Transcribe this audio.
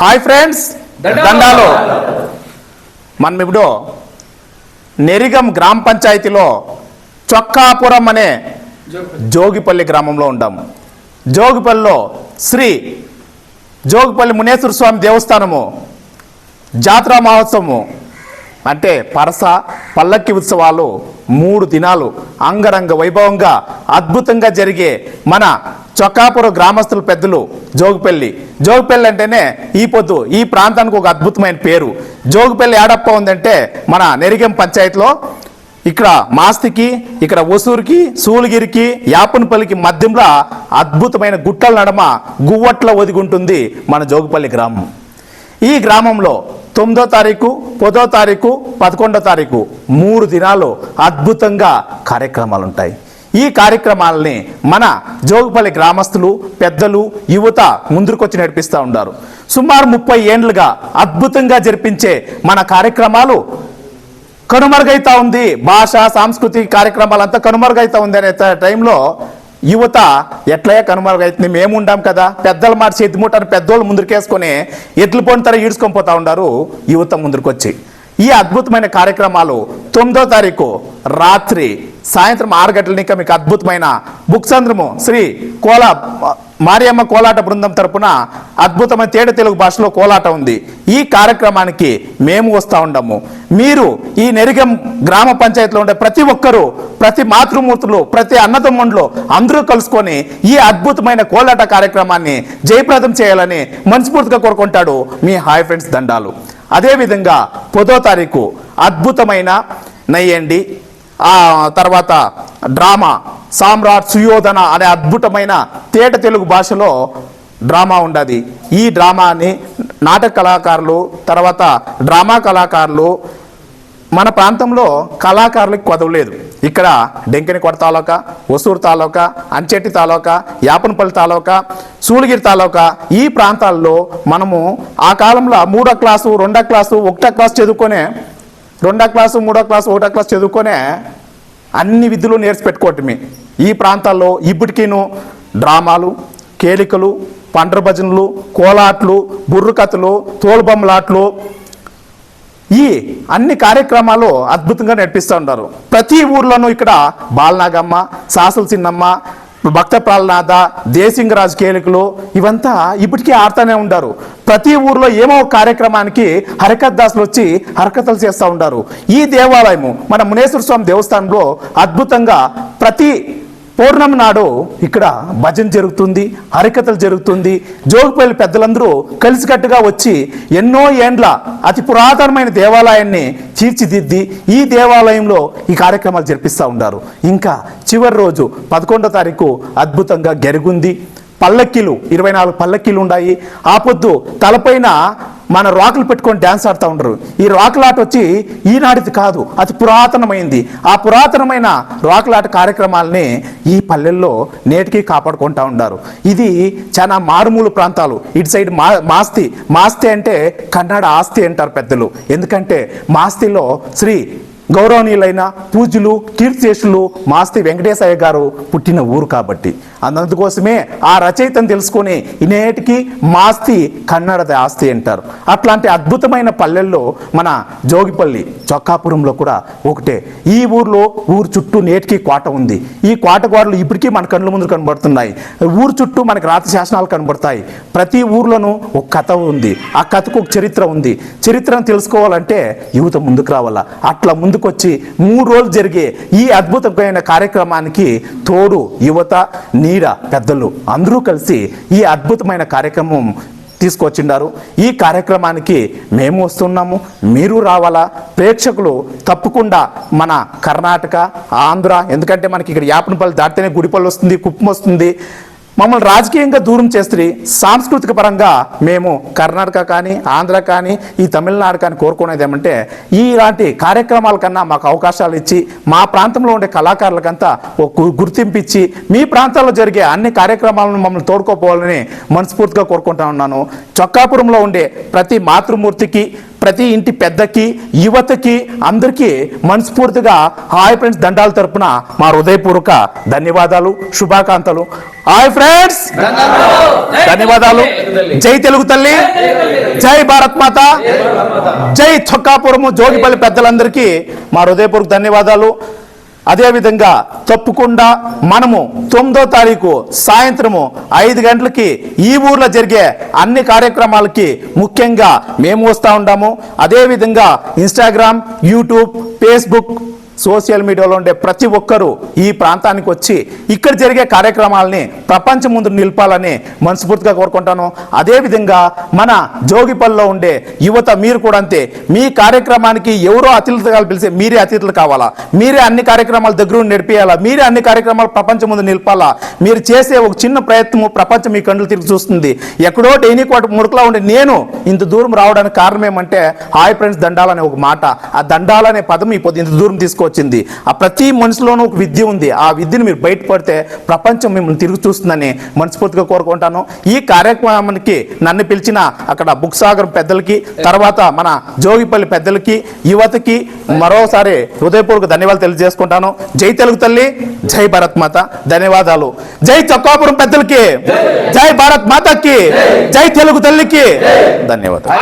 Hi friends దండాలు. మనం ఇప్పుడు నెరిగం గ్రామ పంచాయతీలో చొక్కాపురం అనే జోగిపల్లి గ్రామంలో ఉంటాము జోగిపల్లిలో శ్రీ జోగిపల్లి మునేశ్వర స్వామి దేవస్థానము జాతరా మహోత్సవము అంటే పరస పల్లకి ఉత్సవాలు మూడు దినాలు అంగరంగ వైభవంగా అద్భుతంగా జరిగే మన చొక్కాపురం గ్రామస్తుల పెద్దలు జోగుపల్లి. జోగుపల్లి అంటేనే ఈ పొద్దు ఈ ప్రాంతానికి ఒక అద్భుతమైన పేరు. జోగుపల్లి ఏడప్ప ఉందంటే మన నెరిగెం పంచాయతీలో ఇక్కడ మాస్తికి ఇక్కడ ఒసూరుకి సూలగిరికి యాపనపల్లికి మధ్యంలో అద్భుతమైన గుట్టల నడమ గువ్వట్ల ఒదిగుంటుంది మన జోగుపల్లి గ్రామం. ఈ గ్రామంలో తొమ్మిదో తారీఖు పదో తారీఖు పదకొండో తారీఖు. మూడు దినాలు అద్భుతంగా కార్యక్రమాలు ఉంటాయి ఈ కార్యక్రమాలని మన జోగుపల్లి గ్రామస్తులు పెద్దలు యువత ముందుకొచ్చి నడిపిస్తూ ఉన్నారు. సుమారు ముప్పై ఏండ్లుగా అద్భుతంగా జరిపించే మన కార్యక్రమాలు కనుమరుగైతా ఉంది. భాష సాంస్కృతిక కార్యక్రమాలంతా కనుమరుగైతా ఉంది అనే టైంలో యువత ఎట్లయే కనుమరుగైతుంది మేము ఉండాం కదా. పెద్దల మాట చేతి పెద్దోళ్ళు ముందుకేసుకొని ఎట్లు పోని ఈడ్చుకొని పోతా ఉన్నారు యువత ముందుకొచ్చి ఈ అద్భుతమైన కార్యక్రమాలు తొమ్మిదో తారీఖు రాత్రి సాయంత్రం ఆరు గంటల నుంచి మీకు అద్భుతమైన బుక్సంద్రము శ్రీ కోలా మారియమ్మ కోలాట బృందం తరపున అద్భుతమైన తేడ తెలుగు భాషలో కోలాట ఉంది. ఈ కార్యక్రమానికి మేము వస్తూ ఉండము. మీరు ఈ నెరిగం గ్రామ పంచాయతీలో ఉండే ప్రతి ఒక్కరూ ప్రతి మాతృమూర్తులు ప్రతి అన్నదమ్ముండ్లు అందరూ కలుసుకొని ఈ అద్భుతమైన కోలాట కార్యక్రమాన్ని జయప్రదం చేయాలని మనస్ఫూర్తిగా కోరుకుంటాడు మీ హాయ్ ఫ్రెండ్స్ దండాలు. అదేవిధంగా పదో తారీఖు అద్భుతమైన నయ్యండి తర్వాత డ్రామా సామ్రాట్ సుయోధన అనే అద్భుతమైన తేట తెలుగు భాషలో డ్రామా ఉండదు. ఈ డ్రామాని నాటక కళాకారులు తర్వాత డ్రామా కళాకారులు మన ప్రాంతంలో కళాకారులకు కొదవలేదు. ఇక్కడ డెంకినికొడ తాలూకా ఒసూరు తాలూకా అంచెట్టి తాలూకా యాపనపల్లి తాలూకా సూళగిరి తాలూకా ఈ ప్రాంతాల్లో మనము ఆ కాలంలో మూడో క్లాసు రెండో క్లాసు ఒకటో క్లాస్ చదువుకునే రెండో క్లాసు మూడో క్లాసు ఒకటో క్లాస్ చదువుకొనే అన్ని విధులు నేర్చి పెట్టుకోవటమే ఈ ప్రాంతాల్లో ఇప్పటికీను డ్రామాలు కేలికలు పండ్ర భజనలు కోలాట్లు బుర్రకథలు తోలుబొమ్మలాట్లు ఈ అన్ని కార్యక్రమాలు అద్భుతంగా నడిపిస్తూ ఉంటారు ప్రతి ఊర్లోనూ ఇక్కడ బాలనాగమ్మ సాసల చిన్నమ్మ భక్త ప్రాలనాథ దేశింగరాజు కేలికలు ఇవంతా ఇప్పటికీ ఆడుతూనే ఉంటారు ప్రతి ఊర్లో ఏమో కార్యక్రమానికి హరికత్ దాసులు వచ్చి హరకతలు చేస్తూ ఉంటారు ఈ దేవాలయము మన మునేశ్వర స్వామి దేవస్థానంలో అద్భుతంగా ప్రతి పూర్ణమి నాడు ఇక్కడ భజన జరుగుతుంది హరికథలు జరుగుతుంది. జోగిపల్లి పెద్దలందరూ కలిసికట్టుగా వచ్చి ఎన్నో ఏండ్ల అతి పురాతనమైన దేవాలయాన్ని తీర్చిదిద్ది ఈ దేవాలయంలో ఈ కార్యక్రమాలు జరిపిస్తూ ఉంటారు ఇంకా చివరి రోజు పదకొండో తారీఖు అద్భుతంగా గెరుగుంది. పల్లక్కీలు ఇరవై నాలుగు పల్లక్కీలు ఉన్నాయి ఆ పొద్దు తలపైన మన రాకులు పెట్టుకొని డ్యాన్స్ ఆడుతూ ఉండరు. ఈ రాకులాట వచ్చి ఈనాటిది కాదు అతి పురాతనమైంది. ఆ పురాతనమైన రాకులాట కార్యక్రమాలని ఈ పల్లెల్లో నేటికి కాపాడుకుంటా ఉన్నారు ఇది చాలా మారుమూల ప్రాంతాలు. ఇటు సైడ్ మా మాస్తి మాస్తి అంటే కన్నడ ఆస్తి అంటారు పెద్దలు. ఎందుకంటే మాస్తిలో శ్రీ గౌరవనీయులైన పూజ్యులు కీర్తిశేషులు మాస్తి వెంకటేశయ్య గారు పుట్టిన ఊరు కాబట్టి. అందుకోసమే ఆ రచయితను తెలుసుకొని నేటికి మాస్తి కన్నడ ఆస్తి అంటారు. అట్లాంటి అద్భుతమైన పల్లెల్లో మన జోగిపల్లి చొక్కాపురంలో కూడా ఒకటే. ఈ ఊర్లో ఊరు చుట్టూ నేటికి కోట ఉంది. ఈ కోట గోడలు ఇప్పటికీ మన కళ్ళ ముందు కనబడుతున్నాయి. ఊరు చుట్టూ మనకి రాత శాసనాలు కనబడతాయి. ప్రతి ఊర్లోనూ ఒక కథ ఉంది. ఆ కథకు ఒక చరిత్ర ఉంది. చరిత్రను తెలుసుకోవాలంటే యువత ముందుకు రావాలా? అట్లా ముందుకొచ్చి మూడు రోజులు జరిగే ఈ అద్భుతమైన కార్యక్రమానికి తోడు యువత నీడ పెద్దలు అందరూ కలిసి ఈ అద్భుతమైన కార్యక్రమం తీసుకొచ్చిండారు. ఈ కార్యక్రమానికి మేము వస్తున్నాము మీరు రావాలా? ప్రేక్షకులు తప్పకుండా మన కర్ణాటక ఆంధ్ర ఎందుకంటే మనకి ఇక్కడ యాపనపల్లి దాటితేనే గుడిపల్లి వస్తుంది కుప్పం వస్తుంది. మమ్మల్ని రాజకీయంగా దూరం చేస్తే సాంస్కృతిక పరంగా మేము కర్ణాటక కానీ ఆంధ్ర కానీ ఈ తమిళనాడు కానీ కోరుకునేది ఏమంటే ఇలాంటి కార్యక్రమాల కన్నా మాకు అవకాశాలు ఇచ్చి మా ప్రాంతంలో ఉండే కళాకారులకంతా ఒక గుర్తింపు ఇచ్చి మీ ప్రాంతాల్లో జరిగే అన్ని కార్యక్రమాలను మమ్మల్ని తోడుకోపోవాలని మనస్ఫూర్తిగా కోరుకుంటా ఉన్నాను. చొక్కాపురంలో ఉండే ప్రతి మాతృమూర్తికి ప్రతి ఇంటి పెద్దకి యువతకి అందరికీ మనస్ఫూర్తిగా హాయ్ ఫ్రెండ్స్ దండాల తరపున మా హృదయపూర్వక ధన్యవాదాలు శుభాకాంతలు హాయ్ ఫ్రెండ్స్. ధన్యవాదాలు. జై తెలుగు తల్లి. జై భారత్ మాత. జై చొక్కాపురము జోగిపల్లి పెద్దలందరికీ మా హృదయపూర్వక ధన్యవాదాలు. అదేవిధంగా తప్పకుండా మనము తొమ్మిదో తారీఖు సాయంత్రము ఐదు గంటలకి ఈ ఊర్లో జరిగే అన్ని కార్యక్రమాలకి ముఖ్యంగా మేము వస్తూ ఉంటాము. అదేవిధంగా ఇన్స్టాగ్రామ్ యూట్యూబ్ ఫేస్బుక్ సోషల్ మీడియాలో ఉండే ప్రతి ఒక్కరూ ఈ ప్రాంతానికి వచ్చి ఇక్కడ జరిగే కార్యక్రమాలని ప్రపంచం ముందు నిలపాలని మనస్ఫూర్తిగా కోరుకుంటాను. అదేవిధంగా మన జోగిపల్లిలో ఉండే యువత మీరు కూడా అంతే. మీ కార్యక్రమానికి ఎవరో అతిథులుగా పిలిచి మీరే అతిథులు కావాలా? మీరే అన్ని కార్యక్రమాలు దగ్గర ఉండి మీరే అన్ని కార్యక్రమాలు ప్రపంచం ముందు నిలపాలా? మీరు చేసే ఒక చిన్న ప్రయత్నము ప్రపంచం మీ కండ్లు తిరిగి చూస్తుంది. ఎక్కడో డైనీ కోట మురుకులా ఉండే నేను ఇంత దూరం రావడానికి కారణం ఏమంటే హాయ్ ఫ్రెండ్స్ దండాలనే ఒక మాట. ఆ దండాలనే పదం ఈ పొద్దు ఇంత దూరం తీసుకొచ్చింది ఆ ప్రతి మనిషిలోనూ ఒక విద్య ఉంది. ఆ విద్యను మీరు బయటపడితే ప్రపంచం మిమ్మల్ని తిరిగి చూస్తుందని మనస్ఫూర్తిగా కోరుకుంటాను. ఈ కార్యక్రమానికి నన్ను పిలిచిన అక్కడ బుక్ సాగర్ పెద్దలకి తర్వాత మన జోగిపల్లి పెద్దలకి యువతకి మరోసారి హృదయపూర్వక ధన్యవాదాలు తెలియజేసుకుంటాను. జై తెలుగు తల్లి జై భారత్ మాత. ధన్యవాదాలు. జై చొక్కాపురం పెద్దలకి జై భారత్ మాతకి జై తెలుగు తల్లికి. ధన్యవాదాలు.